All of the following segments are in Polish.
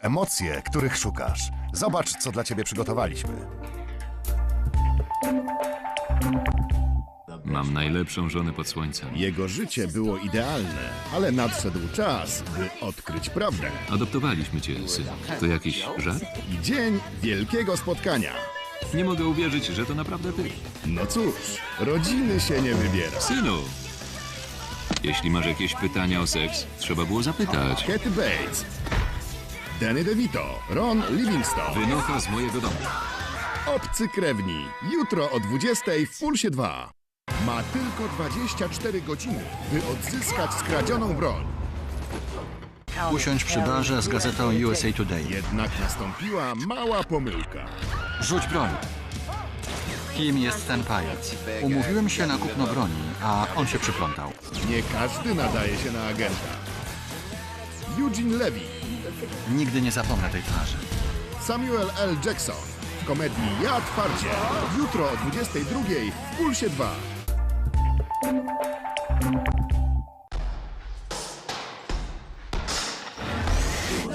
Emocje, których szukasz. Zobacz, co dla ciebie przygotowaliśmy. Mam najlepszą żonę pod słońcem. Jego życie było idealne, ale nadszedł czas, by odkryć prawdę. Adoptowaliśmy cię, syn. To jakiś żart? I dzień wielkiego spotkania. Nie mogę uwierzyć, że to naprawdę ty. No cóż, rodziny się nie wybiera. Synu! Jeśli masz jakieś pytania o seks, trzeba było zapytać. Kathy Bates, Danny DeVito, Ron Livingston, Wynocha z mojego domu. Obcy Krewni. Jutro o 20 w Pulsie 2. Ma tylko 24 godziny, by odzyskać skradzioną broń. Usiądź przy barze z gazetą USA Today. Jednak nastąpiła mała pomyłka. Rzuć broń. Kim jest ten pajac? Umówiłem się na kupno broni, a on się przyplątał. Nie każdy nadaje się na agenta. Eugene Levy, Nigdy nie zapomnę tej twarzy. Samuel L. Jackson w komedii Ja Twardzie. Jutro o 22 w Pulsie 2.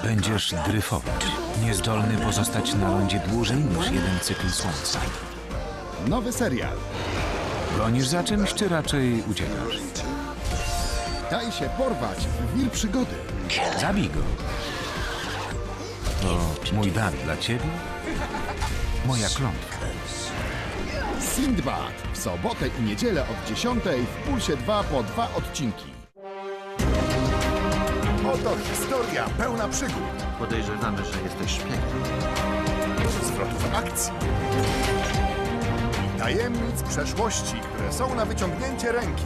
Będziesz dryfować. Niezdolny pozostać na lądzie dłużej niż jeden cykl słońca. Nowy serial. Gonisz za czymś, czy raczej uciekasz? Daj się porwać w wir przygody. Zabij go. To mój dar dla ciebie. Moja klątwa. Sindbad w sobotę i niedzielę od 10 w Pulsie 2 po dwa odcinki. Oto historia pełna przygód, Podejrzewamy, że jesteś szpiegiem. zwrotów akcji i tajemnic przeszłości, które są na wyciągnięcie ręki.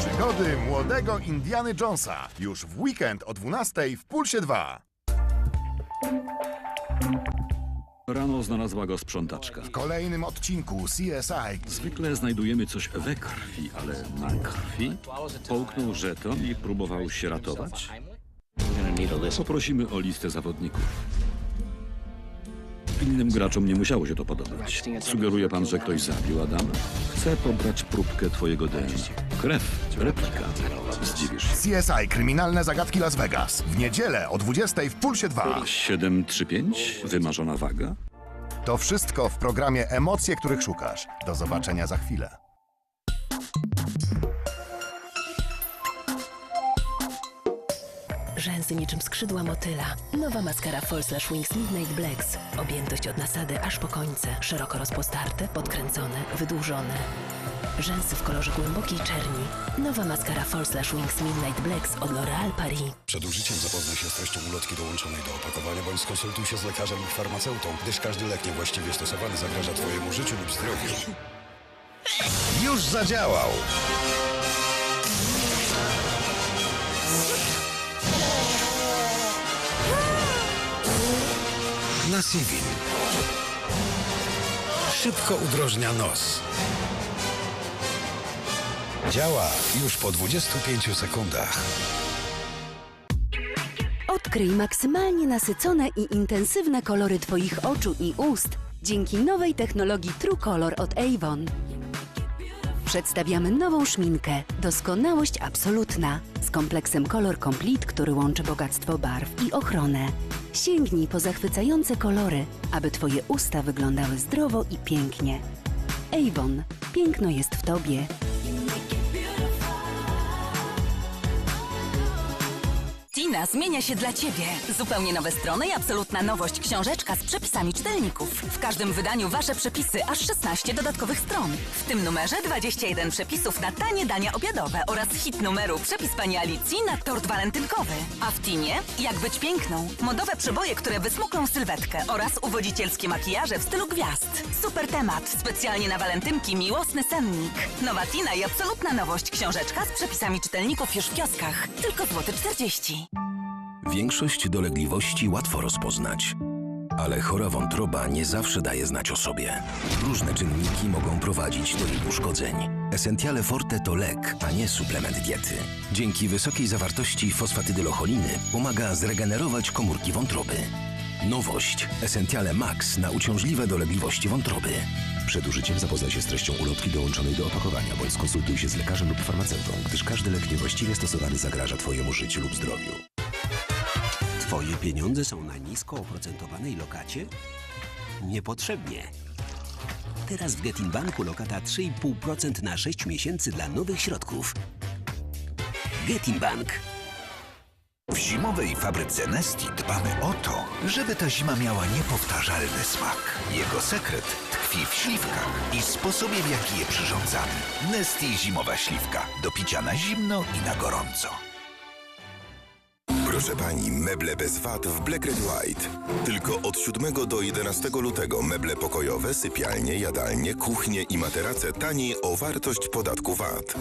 Przygody młodego Indiany Jonesa już w weekend o 12 w Pulsie 2. Rano znalazła go sprzątaczka. W kolejnym odcinku CSI Zwykle znajdujemy coś we krwi, ale na krwi połknął żeton i próbował się ratować. Poprosimy o listę zawodników. Innym graczom nie musiało się to podobać. Sugeruje pan, że ktoś zabił Adama? Chcę pobrać próbkę twojego DNA. Krew, replika. Zdziwisz się. CSI Kryminalne Zagadki Las Vegas. W niedzielę o 20 w Pulsie 2. 735? Wymarzona waga? To wszystko w programie Emocje, których szukasz. Do zobaczenia za chwilę. Rzęsy niczym skrzydła motyla. Nowa maskara False Lash Wings Midnight Blacks. Objętość od nasady aż po końce. Szeroko rozpostarte, podkręcone, wydłużone. Rzęsy w kolorze głębokiej czerni. Nowa maskara False Lash Wings Midnight Blacks od L'Oréal Paris. Przed użyciem zapoznaj się z treścią ulotki dołączonej do opakowania bądź skonsultuj się z lekarzem lub farmaceutą, gdyż każdy lek niewłaściwie stosowany zagraża Twojemu życiu lub zdrowiu. Już zadziałał! Nasivin. Szybko udrożnia nos. Działa już po 25 sekundach. Odkryj maksymalnie nasycone i intensywne kolory Twoich oczu i ust dzięki nowej technologii True Color od Avon. Przedstawiamy nową szminkę Doskonałość absolutna z kompleksem Color Complete, który łączy bogactwo barw i ochronę. Sięgnij po zachwycające kolory, aby Twoje usta wyglądały zdrowo i pięknie. Avon. Piękno jest w Tobie. Tina zmienia się dla Ciebie. Zupełnie nowe strony i absolutna nowość książeczka z przepisami czytelników. W każdym wydaniu Wasze przepisy, aż 16 dodatkowych stron. W tym numerze 21 przepisów na tanie dania obiadowe oraz hit numeru przepis pani Alicji na tort walentynkowy. A w Tinie jak być piękną. Modowe przeboje, które wysmuklą sylwetkę oraz uwodzicielskie makijaże w stylu gwiazd. Super temat, specjalnie na walentynki miłosny sennik. Nowa Tina i absolutna nowość książeczka z przepisami czytelników już w kioskach. Tylko złoty 40. Większość dolegliwości łatwo rozpoznać. Ale chora wątroba nie zawsze daje znać o sobie. Różne czynniki mogą prowadzić do jej uszkodzeń. Essentiale Forte to lek, a nie suplement diety. Dzięki wysokiej zawartości fosfatydylocholiny pomaga zregenerować komórki wątroby. Nowość Essentiale Max na uciążliwe dolegliwości wątroby. Przed użyciem zapoznaj się z treścią ulotki dołączonej do opakowania bądź skonsultuj się z lekarzem lub farmaceutą, gdyż każdy lek niewłaściwie stosowany zagraża Twojemu życiu lub zdrowiu. Twoje pieniądze są na nisko oprocentowanej lokacie? Niepotrzebnie. Teraz w Getin Banku lokata 3,5% na 6 miesięcy dla nowych środków. Getin Bank. W zimowej fabryce Nesti dbamy o to, żeby ta zima miała niepowtarzalny smak. Jego sekret tkwi w śliwkach i sposobie, w jaki je przyrządzamy. Nesti zimowa śliwka. Do picia na zimno i na gorąco. Proszę pani, meble bez VAT w Black Red White. Tylko od 7 do 11 lutego meble pokojowe, sypialnie, jadalnie, kuchnie i materace taniej o wartość podatku VAT.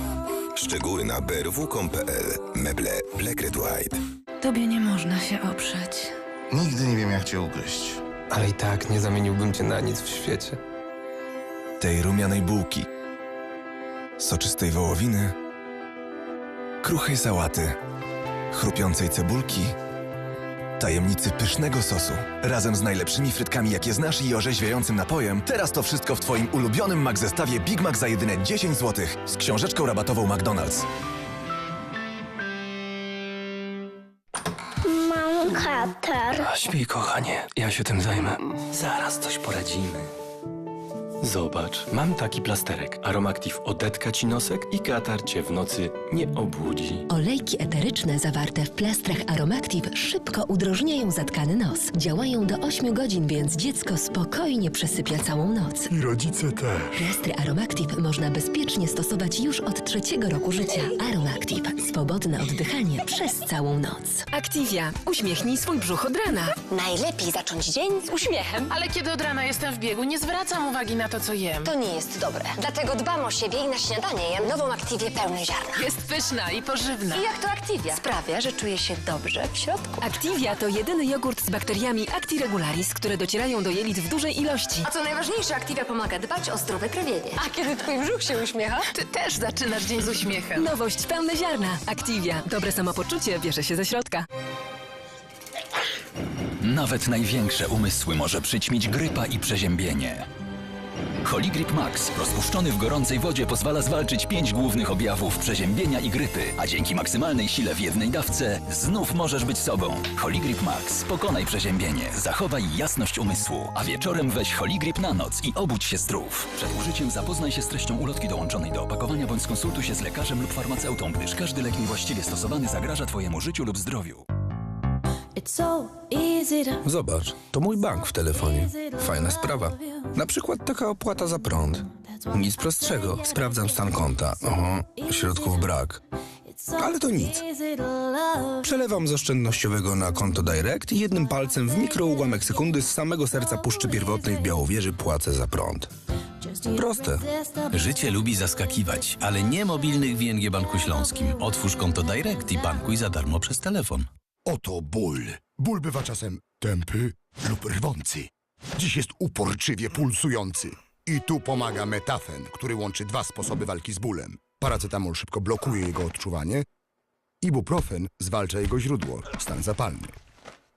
Szczegóły na brw.com.pl. Meble Black Red White. Tobie nie można się oprzeć. Nigdy nie wiem, jak cię ugryźć. Ale i tak nie zamieniłbym cię na nic w świecie. Tej rumianej bułki, soczystej wołowiny, kruchej sałaty, chrupiącej cebulki, tajemnicy pysznego sosu. Razem z najlepszymi frytkami, jakie znasz i orzeźwiającym napojem, teraz to wszystko w Twoim ulubionym Mac zestawie Big Mac za jedyne 10 zł z książeczką rabatową McDonald's. Mam katar. Śpij, kochanie, ja się tym zajmę. Zaraz coś poradzimy. Zobacz, mam taki plasterek. Aromactive odetka ci nosek i katar cię w nocy nie obudzi. Olejki eteryczne zawarte w plastrach Aromactive szybko udrożniają zatkany nos. Działają do 8 godzin, więc dziecko spokojnie przesypia całą noc. I rodzice też. Plastry Aromactive można bezpiecznie stosować już od trzeciego roku życia. Aromactive. Swobodne oddychanie przez całą noc. Activia. Uśmiechnij swój brzuch od rana. Najlepiej zacząć dzień z uśmiechem. Ale kiedy od rana jestem w biegu, nie zwracam uwagi na to, co jem. To nie jest dobre. Dlatego dbam o siebie i na śniadanie jem nową Activię pełnej ziarna. Jest pyszna i pożywna. I jak to Activia? Sprawia, że czuję się dobrze w środku. Activia to jedyny jogurt z bakteriami Actiregularis, które docierają do jelit w dużej ilości. A co najważniejsze, Activia pomaga dbać o zdrowe trawienie. A kiedy twój brzuch się uśmiecha? Ty też zaczynasz dzień z uśmiechem. Nowość pełne ziarna. Activia. Dobre samopoczucie bierze się ze środka. Nawet największe umysły może przyćmić grypa i przeziębienie. Holigrip Max, rozpuszczony w gorącej wodzie, pozwala zwalczyć pięć głównych objawów przeziębienia i grypy, a dzięki maksymalnej sile w jednej dawce znów możesz być sobą. Holigrip Max, pokonaj przeziębienie, zachowaj jasność umysłu, a wieczorem weź Holigrip na noc i obudź się zdrów. Przed użyciem zapoznaj się z treścią ulotki dołączonej do opakowania bądź skonsultuj się z lekarzem lub farmaceutą, gdyż każdy lek niewłaściwie stosowany zagraża Twojemu życiu lub zdrowiu. Zobacz, to mój bank w telefonie. Fajna sprawa. Na przykład taka opłata za prąd. Nic prostszego. Sprawdzam stan konta. Oho, środków brak. Ale to nic. Przelewam z oszczędnościowego na konto Direct i jednym palcem w mikroułamek sekundy z samego serca Puszczy Pierwotnej w Białowieży płacę za prąd. Proste. Życie lubi zaskakiwać, ale nie mobilnych w ING Banku Śląskim. Otwórz konto Direct i bankuj za darmo przez telefon. Oto ból. Ból bywa czasem tępy lub rwący. Dziś jest uporczywie pulsujący. I tu pomaga metafen, który łączy dwa sposoby walki z bólem. Paracetamol szybko blokuje jego odczuwanie, ibuprofen zwalcza jego źródło, stan zapalny.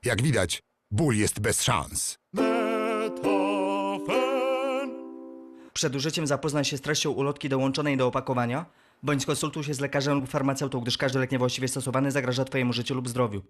Jak widać, ból jest bez szans. Przed użyciem zapoznaj się z treścią ulotki dołączonej do opakowania, bądź skonsultuj się z lekarzem lub farmaceutą, gdyż każdy lek niewłaściwie stosowany zagraża Twojemu życiu lub zdrowiu.